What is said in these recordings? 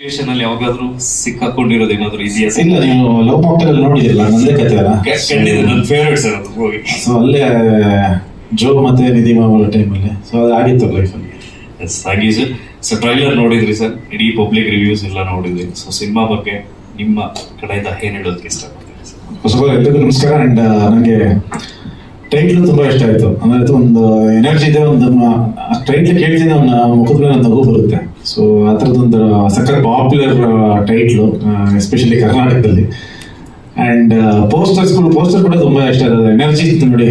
ಅಲ್ಲಿ ಯಾವಾಗಾದ್ರೂ ಸಿಕ್ಕಾಕೊಂಡಿರೋದು ಏನಾದ್ರು ಇದೆಯಾ ಇಲ್ಲ ನೀವು ಲವ್ ಮಾಕ್ಟೆಲ್ ನೋಡಿದಿಲ್ಲ ನಂದೇ ಕತೆ ಅಲ್ಲ? ಖಂಡಿತ ನನ್ನ ಫೇವ್ರೇಟ್ ಸರ್ ಅದು ಹೋಗಿ. ಸೊ ಅಲ್ಲೇ ಜೋ ಮತ್ತೆ ನಿಧಿಮಾ ಅವರ ಟೈಮಲ್ಲಿ ಸೊ ಅದು ಆಗಿತ್ತು ಲೈಫಲ್ಲಿ ಎಸ್ ಹಾಗೆ ಸರ್ ಸೊ ಟ್ರೈಲರ್ ನೋಡಿದ್ರಿ ಸರ್ ಇಡೀ ಪಬ್ಲಿಕ್ ರಿವ್ಯೂಸ್ ಎಲ್ಲ ನೋಡಿದ್ರಿ. ಸೊ ಸಿನಿಮಾ ಬಗ್ಗೆ ನಿಮ್ಮ ಕಡೆಯಿಂದ ಏನ್ ಹೇಳೋದಕ್ಕೆ ಇಷ್ಟಪಡ್ತೀರಿ ಸರ್ ಫಸ್ಟ್ ಆಫ್ ಆಲ್ ಎಲ್ಲರಿಗೂ ನಮಸ್ಕಾರ ಅಂಡ್ ನನಗೆ ಟೈಟ್ಲು ತುಂಬಾ ಇಷ್ಟ ಆಯ್ತು. ಅಂದ್ರೆ ಒಂದು ಎನರ್ಜಿ ಇದೆ ಒಂದು ಟೈಟ್ಲ್ ಕೇಳ್ತೀನಿ ಅವನ ಮುಖದ ಮೇಲೆ ನಗು ಬರುತ್ತೆ. ಸೊ ಆ ಥರದೊಂದು ಸಕ್ಕರ್ ಪಾಪ್ಯುಲರ್ ಟೈಟ್ಲು ಎಸ್ಪೆಷಲಿ ಕರ್ನಾಟಕದಲ್ಲಿ. ಆ್ಯಂಡ್ ಪೋಸ್ಟರ್ಸ್ಗಳು ಪೋಸ್ಟರ್ ಕೂಡ ತುಂಬ ಇಷ್ಟ ಇದೆ. ಎನರ್ಜಿ ಇತ್ತು ನೋಡಿ.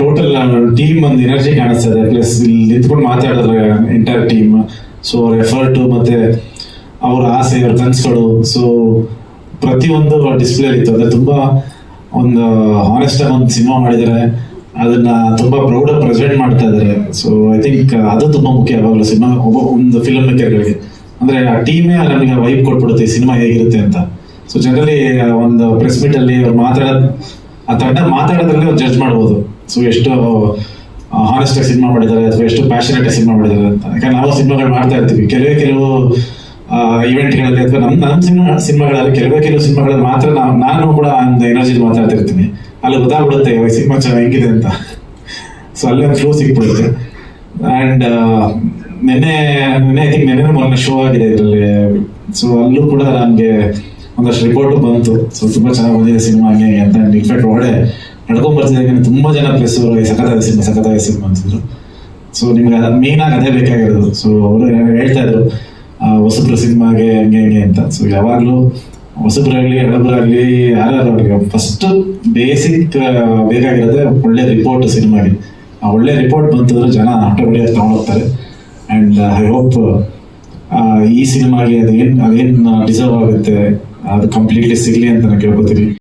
ಟೋಟಲ್ ಟೀಮ್ ಒಂದು ಎನರ್ಜಿ ಕಾಣಿಸ್ತದೆ ಪ್ಲಸ್ ಇಲ್ಲಿ ನಿಂತ್ಕೊಂಡು ಮಾತಾಡಿದ್ರೆ ಎಂಟೈರ್ ಟೀಮ್ ಸೊ ಅವ್ರ ಎಫರ್ಟು ಮತ್ತು ಅವ್ರ ಆಸೆ, ಅವ್ರ ಕನಸುಗಳು. ಸೊ ಪ್ರತಿಯೊಂದು ಡಿಸ್ಪ್ಲೇ ಇತ್ತು. ಅಂದರೆ ತುಂಬ ಒಂದು ಆನೆಸ್ಟಾಗಿ ಒಂದು ಸಿನಿಮಾ ಮಾಡಿದ್ದಾರೆ. ಅದನ್ನ ತುಂಬಾ ಪ್ರೌಡ್ ಪ್ರೆಸೆಂಟ್ ಮಾಡ್ತಾ ಇದ್ದಾರೆ ಸೊ ಐ ಥಿಂಕ್ ಅದು ತುಂಬಾ ಮುಖ್ಯ. ಯಾವಾಗಲೂ ಸಿನಿಮಾ, ಒಬ್ಬ, ಒಂದು ಫಿಲ್ಮ್ ಮೇಕರ್ಗಳಿಗೆ. ಅಂದ್ರೆ, ಆ ಟೀಮೇ ನಮಗೆ ವೈಬ್ ಕೊಟ್ಬಿಡುತ್ತೆ ಸಿನಿಮಾ ಹೇಗಿರುತ್ತೆ ಅಂತ. ಸೊ ಜನರಲಿ ಒಂದು ಪ್ರೆಸ್ ಮೀಟ್ ಅಲ್ಲಿ ಅವ್ರು ಮಾತಾಡೋದು ಆ ತಂಡ ಮಾತಾಡೋದ್ರಲ್ಲಿ ಅವ್ರು ಜಡ್ಜ್ ಮಾಡ್ಬೋದು. ಸೊ ಎಷ್ಟು ಹಾನೆಸ್ಟ್ ಆಗಿ ಸಿನಿಮಾ ಮಾಡಿದ್ದಾರೆ ಅಥವಾ ಎಷ್ಟು ಪ್ಯಾಷನೇಟ್ ಆಗಿ ಸಿನಿಮಾ ಮಾಡಿದ್ದಾರೆ ಅಂತ. ಯಾಕಂದ್ರೆ ನಾವು ಸಿನಿಮಾಗಳು ಮಾಡ್ತಾ ಇರ್ತೀವಿ. ಕೆಲವೇ, ಕೆಲವು ಇವೆಂಟ್ಗಳಲ್ಲಿ ಅಥವಾ ನಮ್ಮ ನಮ್ಮ ಸಿನಿಮಾ, ಸಿನಿಮಾಗಳಲ್ಲಿ, ಕೆಲವೇ, ಕೆಲವು ಸಿನಿಮಾಗಳಲ್ಲಿ ಮಾತ್ರ ನಾವು ನಾನು ಕೂಡ ಒಂದು ಎನರ್ಜಿ ಮಾತಾಡ್ತಾ ಇರ್ತೀನಿ. ಅಲ್ಲಿ ಗೊತ್ತಾಗ್ಬಿಡುತ್ತೆ ಸಿನಿಮಾ ಚೆನ್ನಾಗಿ ಹೆಂಗಿದೆ ಅಂತ. ಸೊ ಅಲ್ಲಿ ಒಂದು ಫ್ಲೋ ಸಿಕ್ಬಿಡುತ್ತೆ. ಆ್ಯಂಡ್ ನಿನ್ನೆ ನಿನ್ನೆ ಐ ಥಿಂಕ್ ನಿನ್ನೆ ಮೊನ್ನೆ ಶೋ ಆಗಿದೆ ಇದರಲ್ಲಿ. ಸೊ ಅಲ್ಲೂ ಕೂಡ ನನಗೆ ಒಂದಷ್ಟು ರಿಪೋರ್ಟ್ ಬಂತು. ಸೊ ತುಂಬಾ ಚೆನ್ನಾಗಿ ಬಂದಿದೆ ಸಿನಿಮಾ ಹಂಗೆ ಅಂತ. ಇನ್ಫ್ಯಾಕ್ಟ್ ಒಳ್ಳೆ ನಡ್ಕೊಂಡ್ ಬರ್ತಿದೆ ಯಾಕಂದ್ರೆ ತುಂಬಾ ಜನ ಪ್ಲೇಸ್ ಈ ಸಖತ್ತಾದ ಸಿನಿಮಾ ಸಖತ್ತಾದ ಸಿನಿಮಾ ಅಂತಿದ್ರು. ಸೊ ನಿಮ್ಗೆ ಮೇನ್ ಆಗಿ ಅದೇ ಬೇಕಾಗಿರೋದು. ಸೊ ಅವರು ಹೇಳ್ತಾ ಇದ್ರು ಹೊಸಬ್ರು ಸಿನಿಮಾಗೆ ಹಂಗೆ ಹಂಗೆ ಅಂತ. ಸೊ ಯಾವಾಗಲೂ ಹೊಸಬ್ರಾಗ್ಲಿ ಯಾರು ಯಾರ್ಯಾರು ಫಸ್ಟ್ ಬೇಸಿಕ್ ಬೇಕಾಗಿರೋದೇ ಒಳ್ಳೆ ರಿಪೋರ್ಟ್ ಸಿನಿಮಾಗೆ. ಆ ಒಳ್ಳೆ ರಿಪೋರ್ಟ್ ಬಂತಂದ್ರೆ ಜನ ಆಟೋಮೆಟಿಕ್ ತಗೊಂಡೋಗ್ತಾರೆ. ಅಂಡ್ ಐ ಹೋಪ್ ಈ ಸಿನಿಮಾಗೆ ಅದೇನ್ ಅದೇನ್ ಡಿಸರ್ವ್ ಆಗುತ್ತೆ, ಅದು ಕಂಪ್ಲೀಟ್ಲಿ ಸಿಗ್ಲಿ ಅಂತ ನಾನು ಕೇಳ್ಕೊತೀನಿ